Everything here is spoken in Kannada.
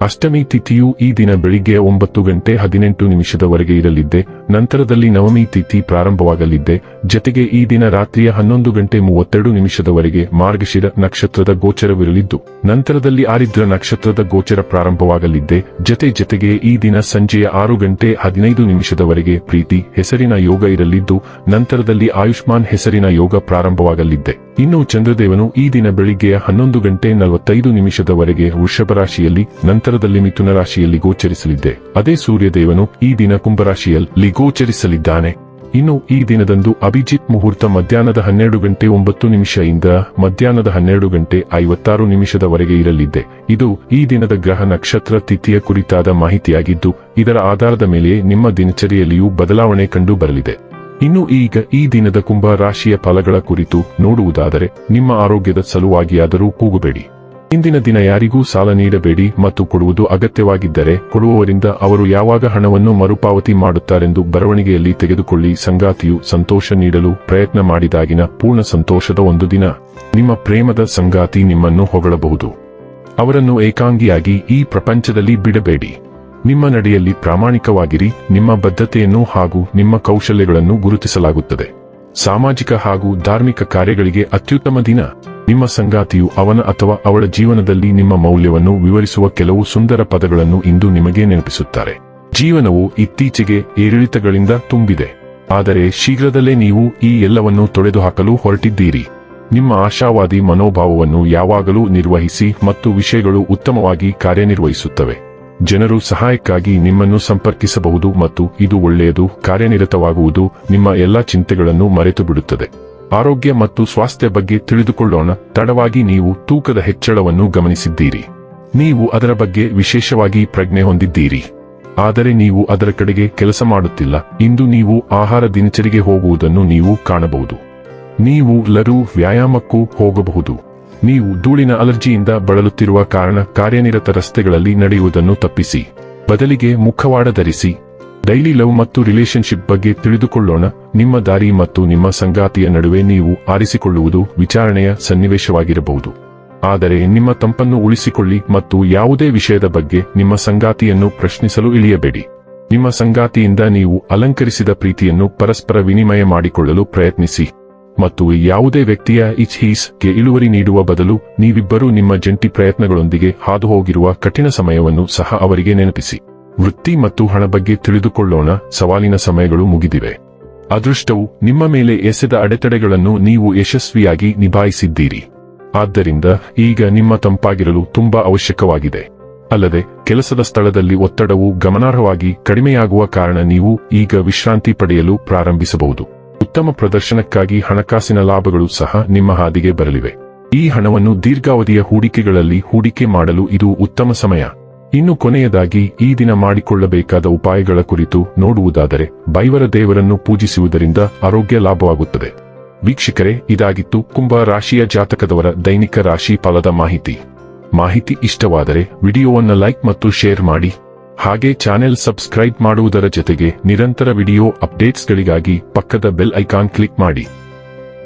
ಅಷ್ಟಮಿ ತಿಥಿಯು ಈ ದಿನ ಬೆಳಿಗ್ಗೆ ಒಂಬತ್ತು ಗಂಟೆ ಹದಿನೆಂಟು ನಿಮಿಷದವರೆಗೆ ಇರಲಿದ್ದೆ, ನಂತರದಲ್ಲಿ ನವಮಿ ತಿಥಿ ಪ್ರಾರಂಭವಾಗಲಿದ್ದೆ, ಜತೆಗೆ ಈ ದಿನ ರಾತ್ರಿಯ ಹನ್ನೊಂದು ಗಂಟೆ ಮೂವತ್ತೆರಡು ನಿಮಿಷದವರೆಗೆ ಮಾರ್ಗಶಿರ ನಕ್ಷತ್ರದ ಗೋಚರವಿರಲಿದ್ದು, ನಂತರದಲ್ಲಿ ಆರಿದ್ರ ನಕ್ಷತ್ರದ ಗೋಚರ ಪ್ರಾರಂಭವಾಗಲಿದ್ದೆ, ಜತೆ ಜತೆಗೆ ಈ ದಿನ ಸಂಜೆಯ ಆರು ಗಂಟೆ ಹದಿನೈದು ನಿಮಿಷದವರೆಗೆ ಪ್ರೀತಿ, ಹೆಸರಿನ ಯೋಗ ಇರಲಿದ್ದು, ನಂತರದಲ್ಲಿ ಆಯುಷ್ಮಾನ್ ಹೆಸರಿನ ಯೋಗ ಪ್ರಾರಂಭವಾಗಲಿದ್ದೆ. ಇನ್ನು ಚಂದ್ರದೇವನು ಈ ದಿನ ಬೆಳಿಗ್ಗೆಯ ಹನ್ನೊಂದು ಗಂಟೆ ನಲವತ್ತೈದು ನಿಮಿಷದವರೆಗೆ ವೃಷಭ ರಾಶಿಯಲ್ಲಿ ನಂತರದಲ್ಲಿ ಮಿಥುನ ರಾಶಿಯಲ್ಲಿ ಗೋಚರಿಸಲಿದ್ದೆ. ಅದೇ ಸೂರ್ಯದೇವನು ಈ ದಿನ ಕುಂಭರಾಶಿಯಲ್ಲಿ ಗೋಚರಿಸಲಿದ್ದಾನೆ. ಇನ್ನು ಈ ದಿನದಂದು ಅಭಿಜಿತ್ ಮುಹೂರ್ತ ಮಧ್ಯಾಹ್ನದ ಹನ್ನೆರಡು ಗಂಟೆ ಒಂಬತ್ತು ನಿಮಿಷದಿಂದ ಮಧ್ಯಾಹ್ನದ ಹನ್ನೆರಡು ಗಂಟೆ ಐವತ್ತಾರು ನಿಮಿಷದವರೆಗೆ ಇರಲಿದ್ದೆ. ಇದು ಈ ದಿನದ ಗ್ರಹ ನಕ್ಷತ್ರ ತಿಥಿಯ ಕುರಿತಾದ ಮಾಹಿತಿಯಾಗಿದ್ದು, ಇದರ ಆಧಾರದ ಮೇಲೆ ನಿಮ್ಮ ದಿನಚರಿಯಲ್ಲಿಯೂ ಬದಲಾವಣೆ ಕಂಡು ಬರಲಿದೆ ಇನ್ನು ಈಗ ಈ ದಿನದ ಕುಂಭ ರಾಶಿಯ ಫಲಗಳ ಕುರಿತು ನೋಡುವುದಾದರೆ, ನಿಮ್ಮ ಆರೋಗ್ಯದ ಸಲುವಾಗಿಯಾದರೂ ಕೂಗಬೇಡಿ. ಇಂದಿನ ದಿನ ಯಾರಿಗೂ ಸಾಲ ನೀಡಬೇಡಿ ಮತ್ತು ಕೊಡುವುದು ಅಗತ್ಯವಾಗಿದ್ದರೆ ಕೊಡುವವರಿಂದ ಅವರು ಯಾವಾಗ ಹಣವನ್ನು ಮರುಪಾವತಿ ಮಾಡುತ್ತಾರೆಂದು ಬರವಣಿಗೆಯಲ್ಲಿ ತೆಗೆದುಕೊಳ್ಳಿ. ಸಂಗಾತಿಯು ಸಂತೋಷ ನೀಡಲು ಪ್ರಯತ್ನ ಮಾಡಿದಾಗಿನ ಪೂರ್ಣ ಸಂತೋಷದ ಒಂದು ದಿನ. ನಿಮ್ಮ ಪ್ರೇಮದ ಸಂಗಾತಿ ನಿಮ್ಮನ್ನು ಹೊಗಳಬಹುದು. ಅವರನ್ನು ಏಕಾಂಗಿಯಾಗಿ ಈ ಪ್ರಪಂಚದಲ್ಲಿ ಬಿಡಬೇಡಿ. ನಿಮ್ಮ ನಡೆಯಲ್ಲಿ ಪ್ರಾಮಾಣಿಕವಾಗಿರಿ. ನಿಮ್ಮ ಬದ್ಧತೆಯನ್ನು ಹಾಗೂ ನಿಮ್ಮ ಕೌಶಲ್ಯಗಳನ್ನು ಗುರುತಿಸಲಾಗುತ್ತದೆ. ಸಾಮಾಜಿಕ ಹಾಗೂ ಧಾರ್ಮಿಕ ಕಾರ್ಯಗಳಿಗೆ ಅತ್ಯುತ್ತಮ ದಿನ. ನಿಮ್ಮ ಸಂಗಾತಿಯು ಅವನ ಅಥವಾ ಅವಳ ಜೀವನದಲ್ಲಿ ನಿಮ್ಮ ಮೌಲ್ಯವನ್ನು ವಿವರಿಸುವ ಕೆಲವು ಸುಂದರ ಪದಗಳನ್ನು ಇಂದು ನಿಮಗೆ ನೆನಪಿಸುತ್ತಾರೆ. ಜೀವನವು ಇತ್ತೀಚೆಗೆ ಏರಿಳಿತಗಳಿಂದ ತುಂಬಿದೆ. ಆದರೆ ಶೀಘ್ರದಲ್ಲೇ ನೀವು ಈ ಎಲ್ಲವನ್ನು ತೊಡೆದುಹಾಕಲು ಹೊರಟಿದ್ದೀರಿ. ನಿಮ್ಮ ಆಶಾವಾದಿ ಮನೋಭಾವವನ್ನು ಯಾವಾಗಲೂ ನಿರ್ವಹಿಸಿ ಮತ್ತು ವಿಷಯಗಳು ಉತ್ತಮವಾಗಿ ಕಾರ್ಯನಿರ್ವಹಿಸುತ್ತವೆ. ಜನರು ಸಹಾಯಕ್ಕಾಗಿ ನಿಮ್ಮನ್ನು ಸಂಪರ್ಕಿಸಬಹುದು ಮತ್ತು ಇದು ಒಳ್ಳೆಯದು, ಕಾರ್ಯನಿರತವಾಗುವುದು, ನಿಮ್ಮ ಎಲ್ಲಾ ಚಿಂತೆಗಳನ್ನು ಮರೆತು ಬಿಡುತ್ತದೆ ಆರೋಗ್ಯ ಮತ್ತು ಸ್ವಾಸ್ಥ್ಯ ಬಗ್ಗೆ ತಿಳಿದುಕೊಳ್ಳೋಣ. ತಡವಾಗಿ ನೀವು ತೂಕದ ಹೆಚ್ಚಳವನ್ನು ಗಮನಿಸಿದ್ದೀರಿ. ನೀವು ಅದರ ಬಗ್ಗೆ ವಿಶೇಷವಾಗಿ ಪ್ರಜ್ಞೆ ಹೊಂದಿದ್ದೀರಿ. ಆದರೆ ನೀವು ಅದರ ಕಡೆಗೆ ಕೆಲಸ ಮಾಡುತ್ತಿಲ್ಲ. ಇಂದು ನೀವು ಆಹಾರ ದಿನಚರಿಗೆ ಹೋಗುವುದನ್ನು ನೀವು ಕಾಣಬಹುದು. ನೀವು ಲರು ವ್ಯಾಯಾಮಕ್ಕೂ ಹೋಗಬಹುದು. ನೀವು ಧೂಳಿನ ಅಲರ್ಜಿಯಿಂದ ಬಳಲುತ್ತಿರುವ ಕಾರಣ ಕಾರ್ಯನಿರತ ರಸ್ತೆಗಳಲ್ಲಿ ನಡೆಯುವುದನ್ನು ತಪ್ಪಿಸಿ. ಬದಲಿಗೆ ಮುಖವಾಡ ಧರಿಸಿ. ಡೈಲಿ ಲವ್ ಮತ್ತು ರಿಲೇಶನ್ಶಿಪ್ ಬಗ್ಗೆ ತಿಳಿದುಕೊಳ್ಳೋಣ. ನಿಮ್ಮ ದಾರಿ ಮತ್ತು ನಿಮ್ಮ ಸಂಗಾತಿಯ ನಡುವೆ ನೀವು ಆರಿಸಿಕೊಳ್ಳುವುದು ವಿಚಾರಣೆಯ ಸನ್ನಿವೇಶವಾಗಿರಬಹುದು. ಆದರೆ ನಿಮ್ಮ ತಂಪನ್ನು ಉಳಿಸಿಕೊಳ್ಳಿ ಮತ್ತು ಯಾವುದೇ ವಿಷಯದ ಬಗ್ಗೆ ನಿಮ್ಮ ಸಂಗಾತಿಯನ್ನು ಪ್ರಶ್ನಿಸಲು ಇಳಿಯಬೇಡಿ. ನಿಮ್ಮ ಸಂಗಾತಿಯಿಂದ ನೀವು ಅಲಂಕರಿಸಿದ ಪ್ರೀತಿಯನ್ನು ಪರಸ್ಪರ ವಿನಿಮಯ ಮಾಡಿಕೊಳ್ಳಲು ಪ್ರಯತ್ನಿಸಿ. ಮತ್ತು ಯಾವುದೇ ವ್ಯಕ್ತಿಯ ಇಚ್ ಹೀಸ್ಗೆ ಇಳುವರಿ ನೀಡುವ ಬದಲು ನೀವಿಬ್ಬರೂ ನಿಮ್ಮ ಜಂಟಿ ಪ್ರಯತ್ನಗಳೊಂದಿಗೆ ಹಾದುಹೋಗಿರುವ ಕಠಿಣ ಸಮಯವನ್ನು ಸಹ ಅವರಿಗೆ ನೆನಪಿಸಿ. ವೃತ್ತಿ ಮತ್ತು ಹಣ ಬಗ್ಗೆ ತಿಳಿದುಕೊಳ್ಳೋಣ. ಸವಾಲಿನ ಸಮಯಗಳು ಮುಗಿದಿವೆ. ಅದೃಷ್ಟವು ನಿಮ್ಮ ಮೇಲೆ ಎಸೆದ ಅಡೆತಡೆಗಳನ್ನು ನೀವು ಯಶಸ್ವಿಯಾಗಿ ನಿಭಾಯಿಸಿದ್ದೀರಿ. ಆದ್ದರಿಂದ ಈಗ ನಿಮ್ಮ ತಂಪಾಗಿರಲು ತುಂಬಾ ಅವಶ್ಯಕವಾಗಿದೆ. ಅಲ್ಲದೆ, ಕೆಲಸದ ಸ್ಥಳದಲ್ಲಿ ಒತ್ತಡವು ಗಮನಾರ್ಹವಾಗಿ ಕಡಿಮೆಯಾಗುವ ಕಾರಣ ನೀವು ಈಗ ವಿಶ್ರಾಂತಿ ಪಡೆಯಲು ಪ್ರಾರಂಭಿಸಬಹುದು. ಉತ್ತಮ ಪ್ರದರ್ಶನಕ್ಕಾಗಿ ಹಣಕಾಸಿನ ಲಾಭಗಳು ಸಹ ನಿಮ್ಮ ಹಾದಿಗೆ ಬರಲಿವೆ. ಈ ಹಣವನ್ನು ದೀರ್ಘಾವಧಿಯ ಹೂಡಿಕೆಗಳಲ್ಲಿ ಹೂಡಿಕೆ ಮಾಡಲು ಇದು ಉತ್ತಮ ಸಮಯ. ಇನ್ನು ಕೊನೆಯದಾಗಿ ಈ ದಿನ ಮಾಡಿಕೊಳ್ಳಬೇಕಾದ ಉಪಾಯಗಳ ಕುರಿತು ನೋಡುವುದಾದರೆ, ಬೈವರ ದೇವರನ್ನು ಪೂಜಿಸುವುದರಿಂದ ಆರೋಗ್ಯ ಲಾಭವಾಗುತ್ತದೆ. ವೀಕ್ಷಕರೇ, ಇದಾಗಿತ್ತು ಕುಂಭ ರಾಶಿಯ ಜಾತಕದವರ ದೈನಿಕ ರಾಶಿ ಫಲದ ಮಾಹಿತಿ. ಮಾಹಿತಿ ಇಷ್ಟವಾದರೆ ವಿಡಿಯೋವನ್ನು ಲೈಕ್ ಮತ್ತು ಶೇರ್ ಮಾಡಿ. ಹಾಗೆ ಚಾನೆಲ್ ಸಬ್ಸ್ಕ್ರೈಬ್ ಮಾಡುವುದರ ಜೊತೆಗೆ ನಿರಂತರ ವಿಡಿಯೋ ಅಪ್ಡೇಟ್ಸ್ಗಳಿಗಾಗಿ ಪಕ್ಕದ ಬೆಲ್ ಐಕಾನ್ ಕ್ಲಿಕ್ ಮಾಡಿ.